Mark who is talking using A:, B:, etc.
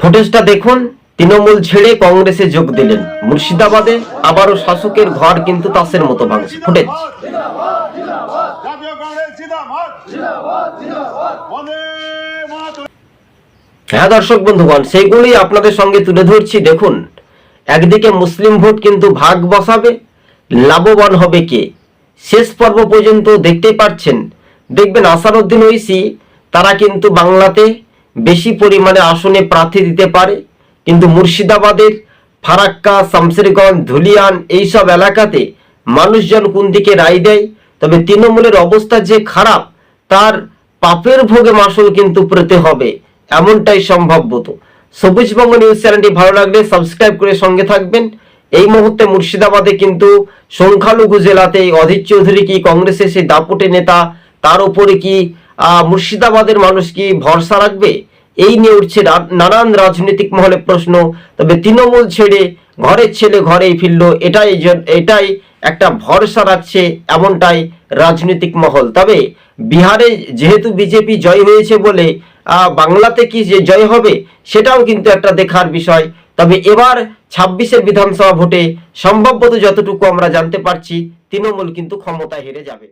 A: ফুটেজটা দেখুন, তৃণমূল ছেড়ে কংগ্রেসে যোগ দিলেন। মুর্শিদাবাদে আবারও শাসকের ঘর কিন্তু তাসের মতো ভাঙছে। ফুটেজ হ্যাঁ দর্শক বন্ধুগণ সেইগুলোই আপনাদের সঙ্গে তুলে ধরছি। দেখুন, একদিকে মুসলিম ভোট কিন্তু ভাগ বসাবে, লাভবান হবে কে? শেষ পর্ব পর্যন্ত দেখতেই পাচ্ছেন। দেখবেন আসারউদ্দিন ঐসি তারা কিন্তু বাংলাতে বেশি পরিমাণে আসনে প্রার্থী দিতে পারে। কিন্তু মুর্শিদাবাদের ফারাক্কা শামশেরগঞ্জ ধুলিয়ান এইসব এলাকাতে মানুষজন কোন দিকে রায় দেয়? তবে তৃণমূলের অবস্থা যে খারাপ, তার পাপের ভোগে মাসুল কিন্তু পেতে হবে। এমনটাই সম্ভাব্যত সবুজবঙ্গ নিউজ চ্যানেলটি ভালো লাগলে সাবস্ক্রাইব করে সঙ্গে থাকবেন। এই মুহূর্তে মুর্শিদাবাদে কিন্তু সংখ্যালঘু জেলাতে অধীর চৌধুরী কি কংগ্রেসের সেই দাপুটে নেতা, তার উপরে কি মুর্শিদাবাদের মানুষ কি ভরসা রাখবে? এই নিয়ে উঠছে নানান রাজনৈতিক মহলে প্রশ্ন, তবে তৃণমূল ছেড়ে ঘরের ছেলে ঘরেই ফিরল, এটাই এটাই একটা ভরসা রাখছে এমনটাই রাজনৈতিক মহল। তবে বিহারে যেহেতু বিজেপি জয় হয়েছে বলে বাংলাতে কি যে জয় হবে, সেটাও কিন্তু একটা দেখার বিষয়। তবে এবার ছাব্বিশের বিধানসভা ভোটে সম্ভবত যতটুকু আমরা জানতে পারছি, তৃণমূল কিন্তু ক্ষমতায় হেরে যাবে।